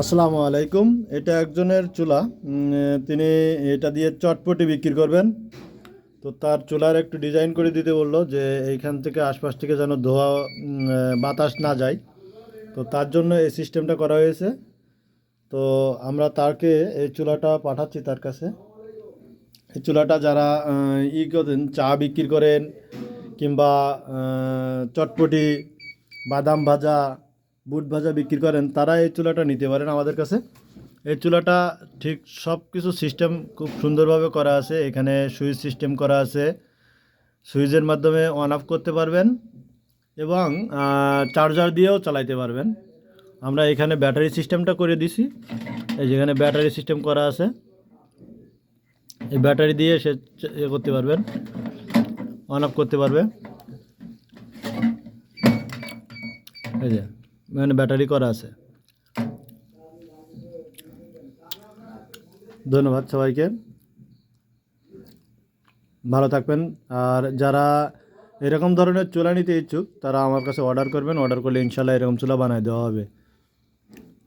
আসসালামু আলাইকুম। এটা একজনের চুলা। তিনি এটা দিয়ে চটপটি বিক্রি করবেন। তো তার চুলার একটু ডিজাইন করে দিতে বলল যে এইখান থেকে আশপাশ থেকে যেন ধোয়া বাতাস না যায়। তো তার জন্য এই সিস্টেমটা করা হয়েছে। তো আমরা তাকে এই চুলাটা পাঠাচ্ছি তার কাছে। এই চুলাটা যারা ই করেন, চা বিক্রি করেন কিংবা চটপটি, বাদাম ভাজা বুট ভাজা বিক্রি করেন, তারা এই চুলাটা নিতে পারেন আমাদের কাছে। এই চুলাটা ঠিক সব কিছু সিস্টেম খুব সুন্দরভাবে করা আছে। এখানে সুইচ সিস্টেম করা আছে। সুইচের মাধ্যমে অন অফ করতে পারবেন এবং চার্জার দিয়েও চালাইতে পারবেন। আমরা এখানে ব্যাটারি সিস্টেমটা করে দিছি। এই যেখানে ব্যাটারি সিস্টেম করা আছে, এই ব্যাটারি দিয়ে সে ইয়ে করতে পারবেন অন অফ করতে পারবে। এই যে। এখানে ব্যাটারি করা আছে। ধন্যবাদ সবাইকে। ভালো থাকবেন। আর যারা এরকম ধরনের চুলা নিতে ইচ্ছুক, তারা আমার কাছে অর্ডার করবেন। অর্ডার করলে ইনশাল্লাহ এরকম চুলা বানায় দেওয়া হবে।